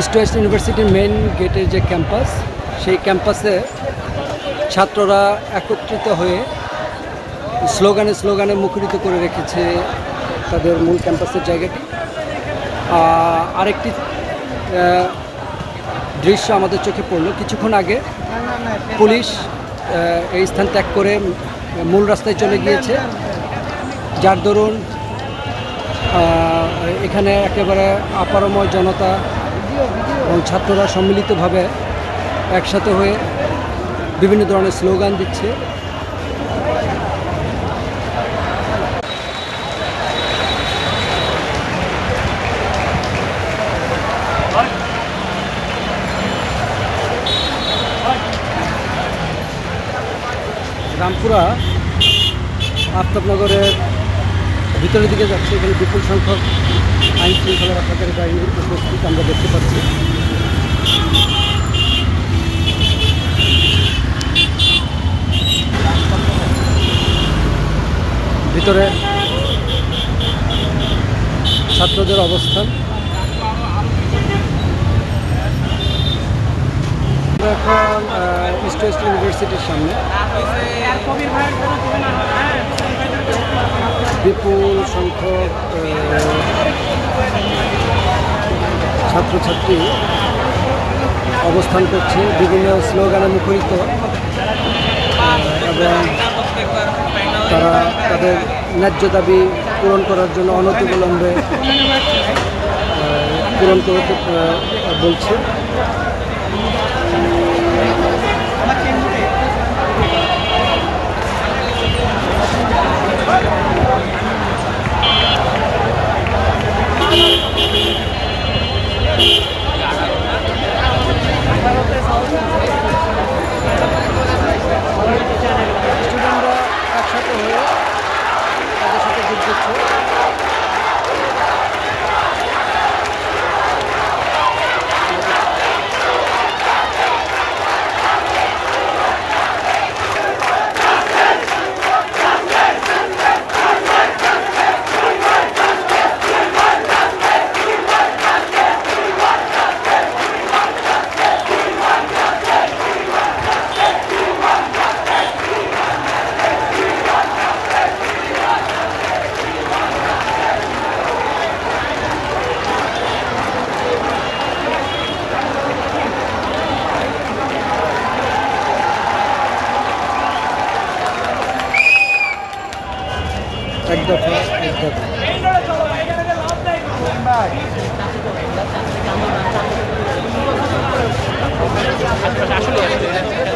East West ইউনিভার্সিটির main গেটের যে ক্যাম্পাস সেই ক্যাম্পাসে ছাত্ররা একত্রিত হয়ে স্লোগানে স্লোগানে মুখরিত করে রেখেছে তাদের মূল ক্যাম্পাসের জায়গাটি। আরেকটি দৃশ্য আমাদের চোখে পড়ল। কিছুক্ষণ আগে পুলিশ এই স্থান ত্যাগ করে মূল রাস্তায় চলে গিয়েছে। যার দরুন এখানে একেবারে আপারময় জনতা এবং ছাত্ররা সম্মিলিতভাবে একসাথে হয়ে বিভিন্ন ধরনের স্লোগান দিচ্ছে। রামপুরা আফতাবনগরের ভিতরের দিকে যাচ্ছে, এখানে বিপুল সংখ্যক আইন শৃঙ্খলা রক্ষাকারী বাহিনীর উপস্থিত আমরা দেখতে পাচ্ছি। ভিতরে ছাত্রদের অবস্থান। এখন ইস্ট ওয়েস্ট ইউনিভার্সিটির সামনে। বিপুল সংখ্যক ছাত্রছাত্রী অবস্থান করছে, বিভিন্ন স্লোগানে মুখরিত এবং তারা তাদের ন্যায্য দাবি পূরণ করার জন্য অনতিবিলম্বে পূরণ করতে বলছে। এক দফা এক দফা আসলে